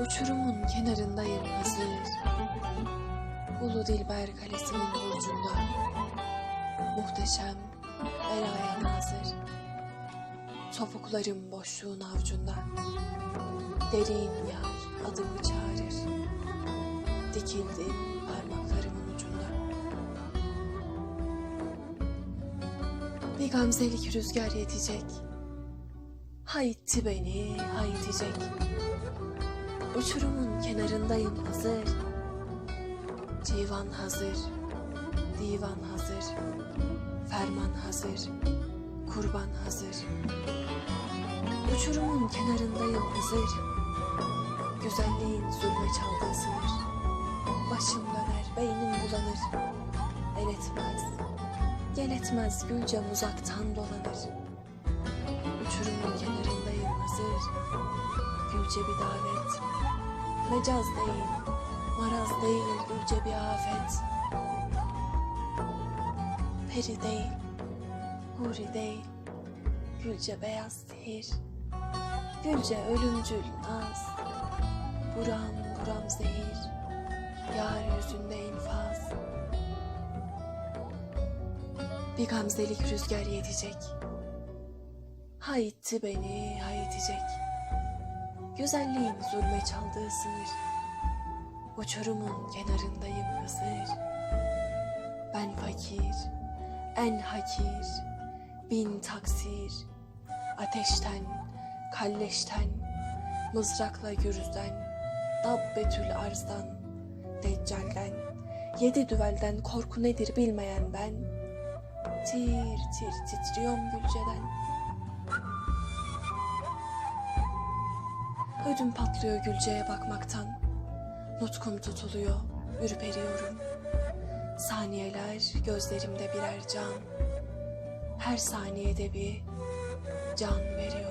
Uçurumun kenarındayım hazır. Ulu Dilber Kalesi'nin burcunda. Muhteşem, belaya nazır. Topuklarım boşluğun avcunda. Derin yar adımı çağırır. Dikildim parmaklarımın ucunda. Bir gamzelik rüzgar yetecek. Hayitti beni, hayitecek. Uçurumun kenarındayım hazır. Civan hazır, divan hazır, ferman hazır, kurban hazır. Uçurumun kenarındayım hazır. Güzelliğin zulme çaldığı sınır. Başım döner, beynim bulanır. El etmez, gel etmez gülcem uzaktan dolanır. Uçurumun kenarındayım hazır. Gülce bir davet. Mecaz değil, maraz değil, gülce bir afet. Peri değil, huri değil, gülce beyaz sihir. Gülce ölümcül naz, buram buram zehir. Yar yüzünde infaz. Bir gamzelik rüzgar yetecek. Hayitti beni, hayitecek. Güzelliğin zulme çaldığı sınır. Uçurumun kenarındayım hazır. Ben fakir, en hakir, bin taksir. Ateşten, kalleşten, mızrakla gürüzden, dab betül arzdan, deccalden, yedi düvelden korku nedir bilmeyen ben. Tir tir titriyorum gülceden. Ödüm patlıyor Gülce'ye bakmaktan. Nutkum tutuluyor, ürperiyorum. Saniyeler gözlerimde birer can. Her saniyede bir can veriyorum.